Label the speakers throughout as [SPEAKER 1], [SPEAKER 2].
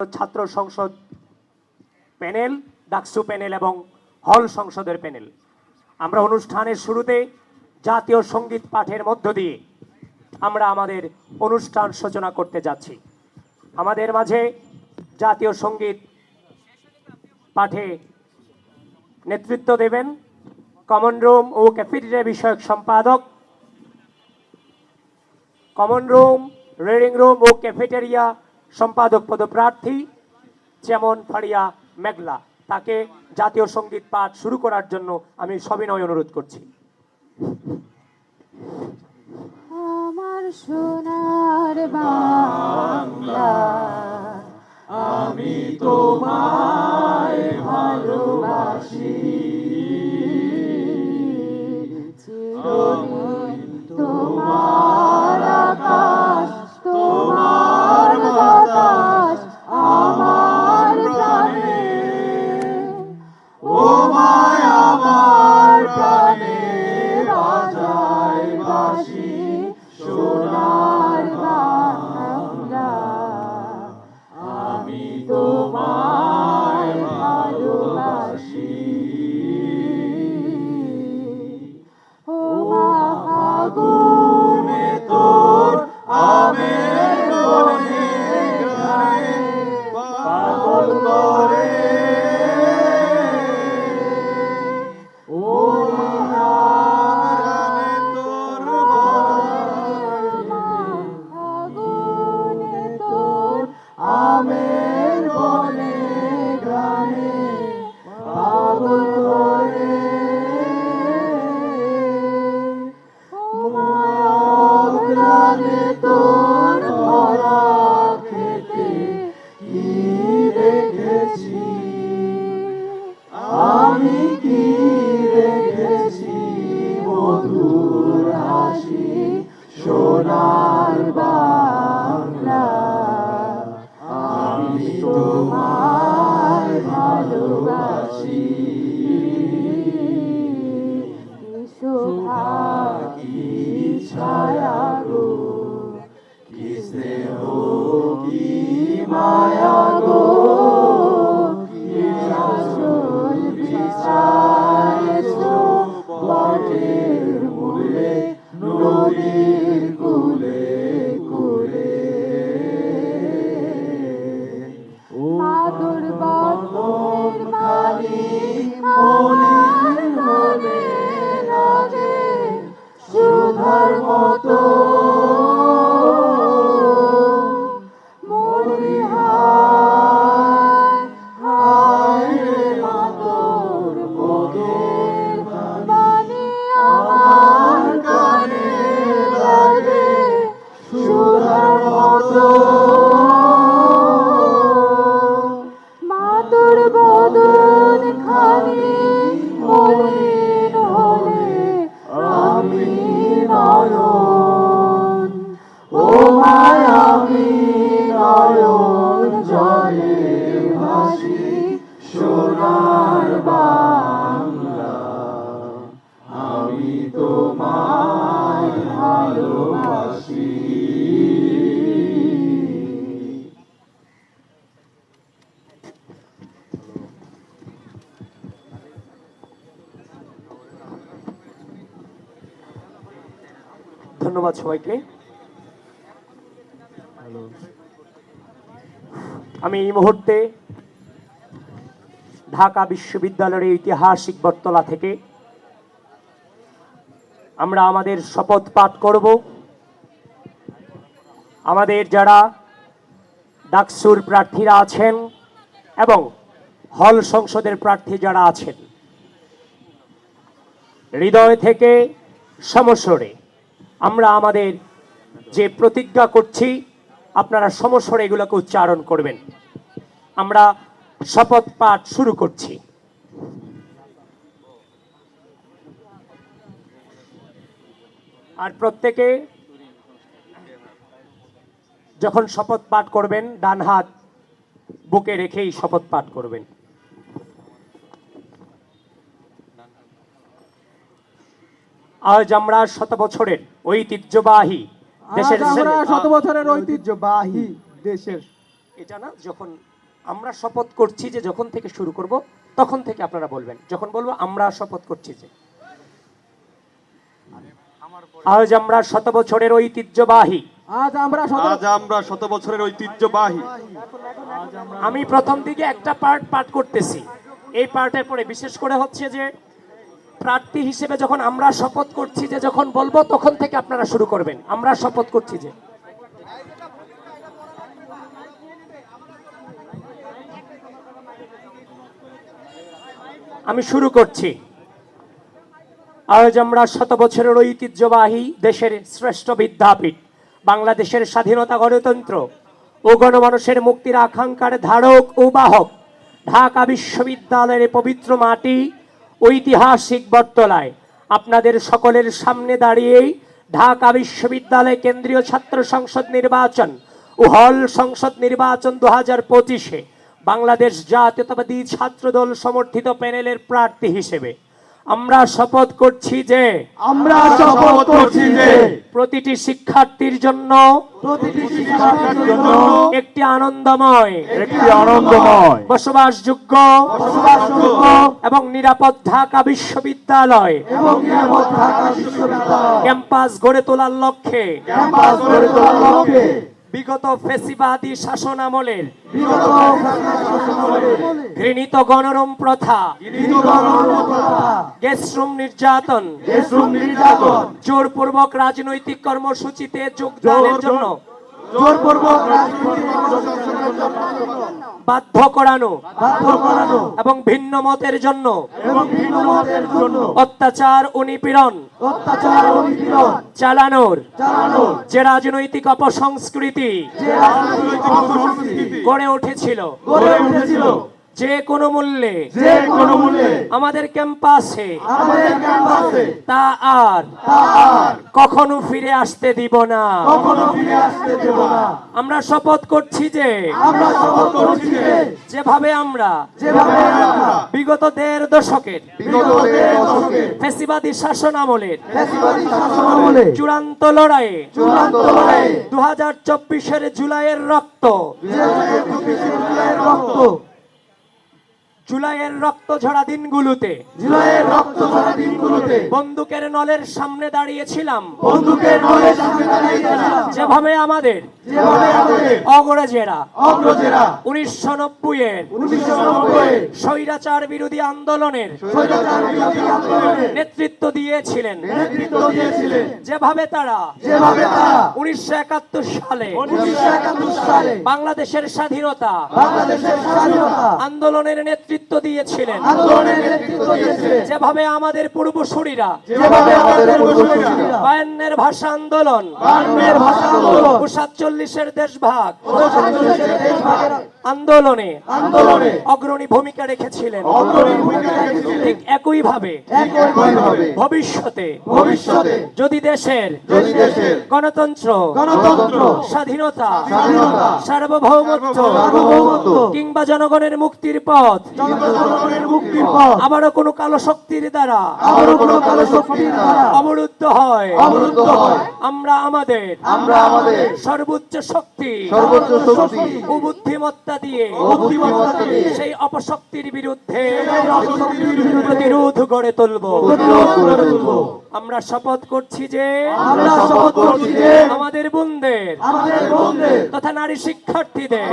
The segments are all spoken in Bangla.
[SPEAKER 1] ছাত্র সংসদ প্যানেল, ডাকসু প্যানেল এবং হল সংসদের প্যানেল। আমরা অনুষ্ঠানের শুরুতে জাতীয় সংগীত পাঠের মধ্য দিয়ে আমরা আমাদের অনুষ্ঠান সূচনা করতে যাচ্ছি। আমাদের মাঝে জাতীয় সংগীত পাঠে নেতৃত্ব দেবেন কমন রুম ও ক্যাফেটেরিয়া বিষয়ক সম্পাদক, কমন রুম, রিডিং রুম ও ক্যাফেটেরিয়া সম্পাদক পদপ্রার্থী যেমন ফারিয়া মেঘলা। তাকে জাতীয় সংগীত পাঠ শুরু করার জন্য আমি সবিনয় অনুরোধ করছি।
[SPEAKER 2] আমার সোনার বাংলা, আমি তোমায় ভালোবাসি।
[SPEAKER 1] ধন্যবাদ সবাইকে। আমি এই মুহূর্তে ঢাকা বিশ্ববিদ্যালয়ের ঐতিহাসিক বটতলা থেকে আমরা আমাদের শপথ পাঠ করব। আমাদের যারা ডাকসুর প্রার্থীরা আছেন এবং হল সংসদের প্রার্থী যারা আছেন হৃদয় থেকে সমস্বরে আমরা আমাদের যে প্রতিজ্ঞা করছি, আপনারা সমস্বরে এগুলোকে উচ্চারণ করবেন। আমরা শপথ পাঠ শুরু করছি। আর প্রত্যেকে যখন শপথ পাঠ করবেন, ডান হাত বুকে রেখেই শপথ পাঠ করবেন। আজ আমরা শত বছরের ঐতিহ্যবাহী দেশের
[SPEAKER 3] শত বছরের ঐতিহ্যবাহী দেশের
[SPEAKER 1] এটা না যখন আমরা শপথ করছি যে যখন থেকে শুরু করব তখন থেকে আপনারা বলবেন। যখন বলব আমরা শপথ করছি যে। আজ আমরা শত বছরের ঐতিহ্যবাহী।
[SPEAKER 3] আজ আমরা শত
[SPEAKER 4] আজ আমরা শত বছরের ঐতিহ্যবাহী।
[SPEAKER 1] আমি প্রথম দিকে একটা পার্ট পাঠ করতেছি। এই পার্টের পরে বিশেষ করে হচ্ছে যে প্রার্থী হিসেবে যখন আমরা শপথ করছি যে যখন বলব তখন থেকে আপনারা শুরু করবেন। আমরা শপথ করছি যে। আমি শুরু করছি। আজ আমরা শত বছরের ঐতিহ্যবাহী দেশের শ্রেষ্ঠ বিদ্যাপীঠ, বাংলাদেশের স্বাধীনতা গণতন্ত্র ও গণমানুষের মুক্তির আকাঙ্ক্ষার ধারক ও বাহক, ঢাকা বিশ্ববিদ্যালয়ের পবিত্র মাটি ঐতিহাসিক বটতলায়। আপনাদের সকলের সামনে দাঁড়িয়েই ঢাকা বিশ্ববিদ্যালয় কেন্দ্রীয় ছাত্র সংসদ নির্বাচন ও হল সংসদ নির্বাচন দু হাজার পঁচিশে বাংলাদেশ জাতীয়তাবাদী ছাত্রদল সমর্থিত প্যানেলের প্রার্থী হিসেবে। আমরা শপথ করছি যে
[SPEAKER 3] আমরা শপথ করছি যে
[SPEAKER 1] প্রতিটি শিক্ষার্থীর জন্য
[SPEAKER 3] প্রতিটি শিক্ষার্থীর জন্য
[SPEAKER 1] একটি আনন্দময়
[SPEAKER 3] একটি আনন্দময়
[SPEAKER 1] বসবাসযোগ্য
[SPEAKER 3] বসবাসযোগ্য
[SPEAKER 1] এবং নিরাপদ ঢাকা বিশ্ববিদ্যালয়
[SPEAKER 3] এবং নিরাপদ ঢাকা বিশ্ববিদ্যালয়।
[SPEAKER 1] ক্যাম্পাস গড়ে তোলার লক্ষ্যে।
[SPEAKER 3] ক্যাম্পাস গড়ে তোলার লক্ষ্যে।
[SPEAKER 1] বিগত ফেসিবাদী শাসন আমলের ঘৃণিত গণরম প্রথা গেস্টরুম নির্যাতন জোরপূর্বক রাজনৈতিক কর্মসূচিতে যোগদানের জন্য
[SPEAKER 3] জোরপূর্বক রাজনীতি
[SPEAKER 1] বাধ্য করানো এবং ভিন্ন মতের জন্য অত্যাচার ও নিপীড়ন
[SPEAKER 3] অত্যাচার
[SPEAKER 1] চালানোর যে রাজনৈতিক অপসংস্কৃতি গড়ে উঠেছিল যে কোনো মূল্যে
[SPEAKER 3] যে কোনো মূল্যে
[SPEAKER 1] আমাদের ক্যাম্পাসে
[SPEAKER 3] আমাদের ক্যাম্পাসে
[SPEAKER 1] তা আর
[SPEAKER 3] তা আর
[SPEAKER 1] কখনো ফিরে আসতে দিব না।
[SPEAKER 3] কখনো ফিরে আসতে দেব না।
[SPEAKER 1] আমরা শপথ করছি যে
[SPEAKER 3] আমরা শপথ করছি যে
[SPEAKER 1] যেভাবে আমরা
[SPEAKER 3] যেভাবে আমরা
[SPEAKER 1] বিগত দেড় দশকের
[SPEAKER 3] বিগত দেড় দশকে
[SPEAKER 1] ফেসিবাদী শাসন আমলের
[SPEAKER 3] ফ্যাসিবাদী শাসনামলে
[SPEAKER 1] চূড়ান্ত লড়াইয়ে
[SPEAKER 3] চূড়ান্ত লড়াইয়ে
[SPEAKER 1] দু হাজার চব্বিশের জুলাইয়ের রক্ত
[SPEAKER 3] বিজয়ের জুলাইয়ের রক্ত
[SPEAKER 1] জুলাইয়ের রক্ত ঝরা দিনগুলোতে।
[SPEAKER 3] জুলাইয়ের রক্ত ঝরা দিনগুলোতে।
[SPEAKER 1] বন্দুকের নলের সামনে দাঁড়িয়েছিলাম।
[SPEAKER 3] বন্দুকের নলের সামনে দাঁড়িয়েছিলাম।
[SPEAKER 1] যেভাবে আমাদের
[SPEAKER 3] যেভাবে আমাদের
[SPEAKER 1] অগ্রজেরা
[SPEAKER 3] অগ্রজেরা
[SPEAKER 1] উনিশশো নব্বই এর
[SPEAKER 3] 1990 এর
[SPEAKER 1] স্বৈরাচার বিরোধী আন্দোলনের
[SPEAKER 3] স্বৈরাচার বিরোধী আন্দোলনের
[SPEAKER 1] নেতৃত্ব দিয়েছিলেন।
[SPEAKER 3] নেতৃত্ব দিয়েছিলেন।
[SPEAKER 1] যেভাবে তারা
[SPEAKER 3] যেভাবে তারা
[SPEAKER 1] উনিশশো একাত্তর সালে বাংলাদেশের স্বাধীনতা
[SPEAKER 3] বাংলাদেশের স্বাধীনতা
[SPEAKER 1] আন্দোলনের নেতৃত্ব দিয়েছিলেন।
[SPEAKER 3] আন্দোলনের নেতৃত্ব দিয়েছিলেন।
[SPEAKER 1] যেভাবে আমাদের পূর্বসূরীরা
[SPEAKER 3] যেভাবে আমাদের পূর্বসূরীরা
[SPEAKER 1] বায়ান্নের ভাষা আন্দোলন
[SPEAKER 3] বাংলার ভাষা আন্দোলন
[SPEAKER 1] সাতচল্লিশের দেশভাগ
[SPEAKER 3] সাতচল্লিশের
[SPEAKER 1] আন্দোলনে
[SPEAKER 3] আন্দোলনে
[SPEAKER 1] অগ্রণী ভূমিকা রেখেছিলেন।
[SPEAKER 3] অগ্রণী ভূমিকা রেখেছিলেন।
[SPEAKER 1] একইভাবে ভবিষ্যতে
[SPEAKER 3] ভবিষ্যতে।
[SPEAKER 1] যদি দেশের
[SPEAKER 3] যদি দেশের
[SPEAKER 1] গণতন্ত্র
[SPEAKER 3] গণতন্ত্র
[SPEAKER 1] স্বাধীনতা
[SPEAKER 3] স্বাধীনতা
[SPEAKER 1] সার্বভৌমত্ব
[SPEAKER 3] সার্বভৌমত্ব
[SPEAKER 1] কিংবা জনগণের মুক্তির পথ
[SPEAKER 3] জনগণের মুক্তির পথ
[SPEAKER 1] আবারও কোনো কালো শক্তির দ্বারা
[SPEAKER 3] আবারও কোনো কালো শক্তির দ্বারা
[SPEAKER 1] অবরুদ্ধ হয়।
[SPEAKER 3] অবরুদ্ধ হয়।
[SPEAKER 1] আমরা আমাদের
[SPEAKER 3] আমরা আমাদের
[SPEAKER 1] সর্বোচ্চ শক্তি
[SPEAKER 3] সর্বোচ্চ শক্তি
[SPEAKER 1] ও বুদ্ধিমত্তা দিয়ে
[SPEAKER 3] বুদ্ধিমত্তা দিয়ে
[SPEAKER 1] সেই অপশক্তির বিরুদ্ধে
[SPEAKER 3] অপশক্তির বিরুদ্ধে
[SPEAKER 1] প্রতিরোধ তুলব।
[SPEAKER 3] গড়ে তুলবো।
[SPEAKER 1] আমরা শপথ করছি যে
[SPEAKER 3] আমরা শপথ করছি যে
[SPEAKER 1] আমাদের বোনদের
[SPEAKER 3] আমাদের বন্ধের
[SPEAKER 1] তথা নারী শিক্ষার্থীদের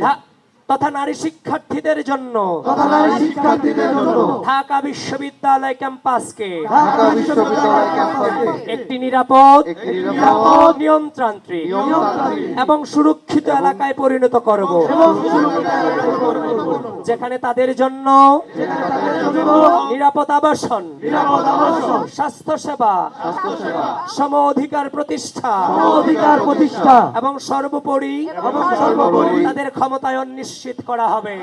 [SPEAKER 1] ধা- তথা নারী শিক্ষার্থীদের জন্য।
[SPEAKER 3] তথা নারী শিক্ষার্থীদের জন্য।
[SPEAKER 1] ঢাকা বিশ্ববিদ্যালয় ক্যাম্পাসকে।
[SPEAKER 3] ঢাকা বিশ্ববিদ্যালয়
[SPEAKER 1] একটি নিরাপদ
[SPEAKER 3] একটি নিরাপদ
[SPEAKER 1] নিয়মতান্ত্রিক এবং সুরক্ষিত এলাকায় পরিণত করব। যেখানে তাদের জন্য নিরাপদ আবাসন স্বাস্থ্য সেবা সম অধিকার প্রতিষ্ঠা
[SPEAKER 3] অধিকার প্রতিষ্ঠা
[SPEAKER 1] এবং সর্বোপরি
[SPEAKER 3] এবং সর্বোপরি
[SPEAKER 1] তাদের ক্ষমতায়ন নিশ্চিত
[SPEAKER 3] নিশ্চিত করা হবে।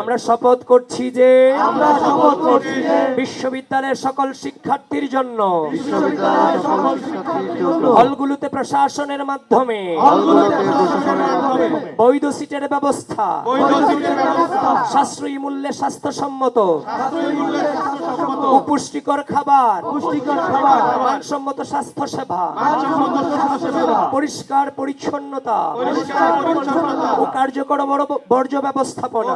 [SPEAKER 1] আমরা শপথ করছি যে
[SPEAKER 3] আমরা শপথ করছি যে
[SPEAKER 1] বিশ্ববিদ্যালয়ের সকল শিক্ষার্থীর জন্য হলগুলোতে প্রশাসনের মাধ্যমে বৈধ সিটের ব্যবস্থা সাশ্রয়ী মূল্যে স্বাস্থ্যসম্মত পুষ্টিকর খাবার
[SPEAKER 2] পুষ্টিকর খাবার
[SPEAKER 1] মানসম্মত স্বাস্থ্য সেবা
[SPEAKER 2] স্বাস্থ্যসেবা
[SPEAKER 1] পরিষ্কার পরিচ্ছন্নতা ও কার্যকর বর্জ্য ব্যবস্থাপনা।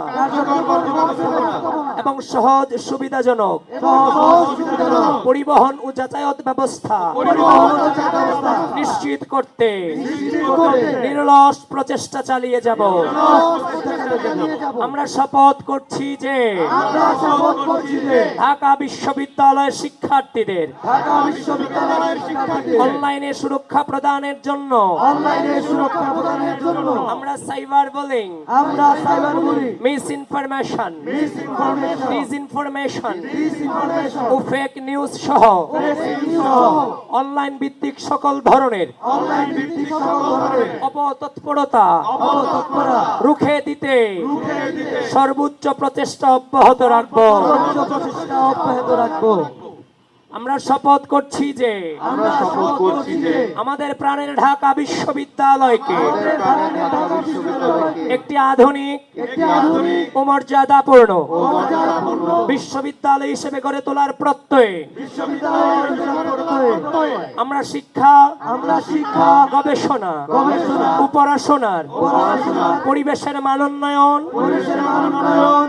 [SPEAKER 1] এবং সহজ সুবিধাজনক। পরিবহন ও যাতায়াত ব্যবস্থা। নিশ্চিত করতে। নিরলস প্রচেষ্টা চালিয়ে যাব। আমরা শপথ করছি যে ঢাকা বিশ্ববিদ্যালয়ের শিক্ষার্থীদের
[SPEAKER 2] ঢাকা বিশ্ববিদ্যালয়ের শিক্ষার্থীদের
[SPEAKER 1] অনলাইনে সুরক্ষা প্রদানের জন্য
[SPEAKER 2] অনলাইনে সুরক্ষা প্রদানের জন্য
[SPEAKER 1] আমরা সাইবার বুলিং।
[SPEAKER 2] আমরা cyber bully.
[SPEAKER 1] Misinformation
[SPEAKER 2] misinformation
[SPEAKER 1] disinformation
[SPEAKER 2] disinformation
[SPEAKER 1] ও ফেক নিউজ সহ। অনলাইন ভিত্তিক সকল ধরনের।
[SPEAKER 2] অনলাইন ভিত্তিক সকল ধরনের।
[SPEAKER 1] অপতৎপরতা।
[SPEAKER 2] অপতৎপরা
[SPEAKER 1] রুখে দিতে।
[SPEAKER 2] রুখে দিতে।
[SPEAKER 1] সর্বোচ্চ প্রচেষ্টা অব্যাহত রাখব।
[SPEAKER 2] সর্বোচ্চ প্রচেষ্টা অব্যাহত রাখব।
[SPEAKER 1] আমরা শপথ করছি যে
[SPEAKER 2] আমরা শপথ করছি যে
[SPEAKER 1] আমাদের প্রাণের ঢাকা বিশ্ববিদ্যালয়কে একটি আধুনিক ও মর্যাদাপূর্ণ বিশ্ববিদ্যালয় হিসেবে গড়ে তোলার প্রত্যয়ে। আমরা শিক্ষা
[SPEAKER 2] আমরা শিক্ষা
[SPEAKER 1] গবেষণা
[SPEAKER 2] গবেষণা পড়াশোনা
[SPEAKER 1] পরিবেশের মানোন্নয়ন
[SPEAKER 2] পরিবেশের মান উন্নয়ন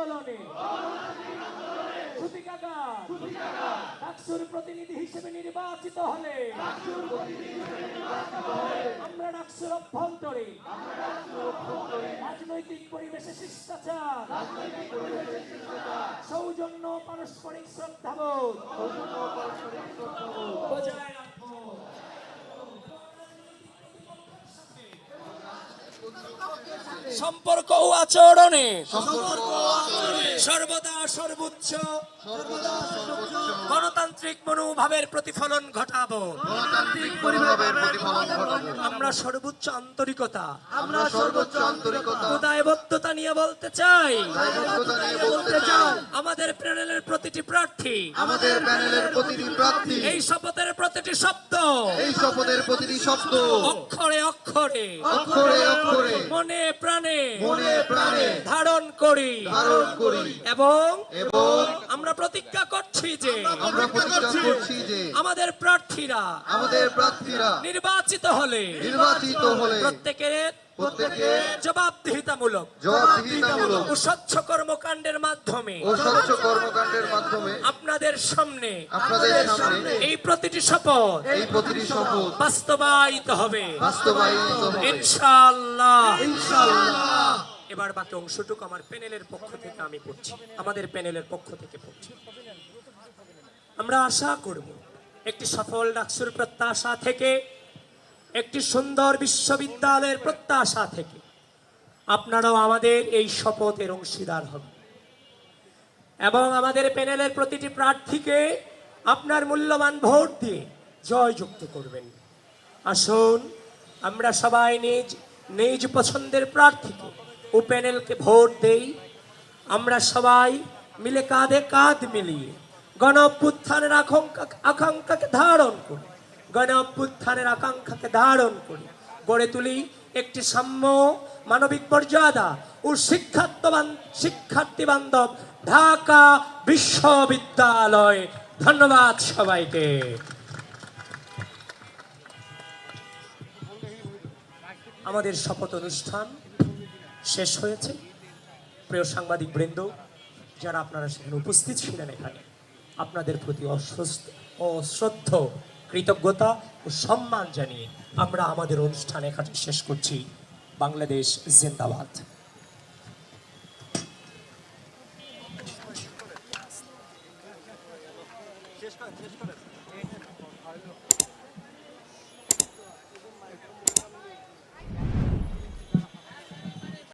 [SPEAKER 1] আন্দোলনে। প্রতিনিধি হিসেবে নির্বাচিত হলে। আমরা ডাকসুর অভ্যন্তরে। রাজনৈতিক পরিবেশে শিষ্টাচার। সৌজন্য পারস্পরিক শ্রদ্ধাবোধ। বজায় রাখব সম্পর্ক ও আচরণে। সর্বদা সর্বোচ্চ। গণতান্ত্রিক মনোভাবের প্রতিফলন ঘটাবো। আমরা সর্বোচ্চ আন্তরিকতা।
[SPEAKER 5] আমরা সর্বোচ্চ আন্তরিকতা।
[SPEAKER 1] দায়বদ্ধতা নিয়ে বলতে চাই। আমাদের প্যানেলের প্রতিটি প্রার্থী।
[SPEAKER 5] আমাদের প্যানেলের প্রতিটি প্রার্থী।
[SPEAKER 1] এই শপথের প্রতিটি শব্দ।
[SPEAKER 5] এই শপথের প্রতিটি শব্দ।
[SPEAKER 1] অক্ষরে অক্ষরে।
[SPEAKER 5] অক্ষরে অক্ষরে।
[SPEAKER 1] মনে প্রাণে
[SPEAKER 5] মনে প্রাণে
[SPEAKER 1] ধারণ করি।
[SPEAKER 5] ধারণ করি।
[SPEAKER 1] এবং
[SPEAKER 5] এবং
[SPEAKER 1] আমরা প্রতিজ্ঞা করছি যে
[SPEAKER 5] আমরা প্রতিজ্ঞা করছি যে
[SPEAKER 1] আমাদের প্রার্থীরা
[SPEAKER 5] আমাদের প্রার্থীরা
[SPEAKER 1] নির্বাচিত হলে
[SPEAKER 5] নির্বাচিত হলে
[SPEAKER 1] প্রত্যেকের
[SPEAKER 5] প্রত্যেকে
[SPEAKER 1] জবাবদিহিতামূলক।
[SPEAKER 5] জবাবদিহিতামূলক।
[SPEAKER 1] ও স্বচ্ছ কর্মকাণ্ডের মাধ্যমে।
[SPEAKER 5] ও স্বচ্ছ কর্মকাণ্ডের মাধ্যমে।
[SPEAKER 1] আপনাদের সামনে।
[SPEAKER 5] আপনাদের সামনে।
[SPEAKER 1] এই প্রতিটি শপথ
[SPEAKER 5] এই প্রতিটি শপথ
[SPEAKER 1] বাস্তবায়িত হবে।
[SPEAKER 5] বাস্তবায়িত হবে।
[SPEAKER 1] ইনশাআল্লাহ।
[SPEAKER 5] ইনশাআল্লাহ।
[SPEAKER 1] এবার বাকি অংশটুকু আমার প্যানেলের পক্ষ থেকে আমি পড়ছি। আমাদের প্যানেলের পক্ষ থেকে পড়ছি। আমরা আশা করব একটি সফল ডাকসুর প্রত্যাশা থেকে একটি সুন্দর বিশ্ববিদ্যালয়ের প্রত্যাশা থেকে আপনারাও আমাদের এই শপথের অংশীদার হবেন এবং আমাদের প্যানেলের প্রতিটি প্রার্থীকে আপনার মূল্যবান ভোট দিয়ে জয়যুক্ত করবেন। আসুন, আমরা সবাই নিজ নিজ পছন্দের প্রার্থীকে ও প্যানেলকে ভোট দেই। আমরা সবাই মিলে কাঁধে কাঁধ মিলিয়ে গণ অভ্যুত্থানের আকাঙ্ক্ষাকে ধারণ করি। গণ অভ্যুত্থানের আকাঙ্ক্ষাকে ধারণ করি। গড়ে তুলি একটি সাম্য মানবিক মর্যাদা ও শিক্ষার্থবান শিক্ষার্থী বান্ধব ঢাকা বিশ্ববিদ্যালয়। ধন্যবাদ সবাইকে। আমাদের শপথ অনুষ্ঠান শেষ হয়েছে। প্রিয় সাংবাদিক বৃন্দ যারা আপনারা সেখানে উপস্থিত ছিলেন এখানে, আপনাদের প্রতি অশ্রদ্ধ কৃতজ্ঞতা ও সম্মান জানিয়ে আমরা আমাদের অনুষ্ঠান এখানে শেষ করছি। বাংলাদেশ জিন্দাবাদ।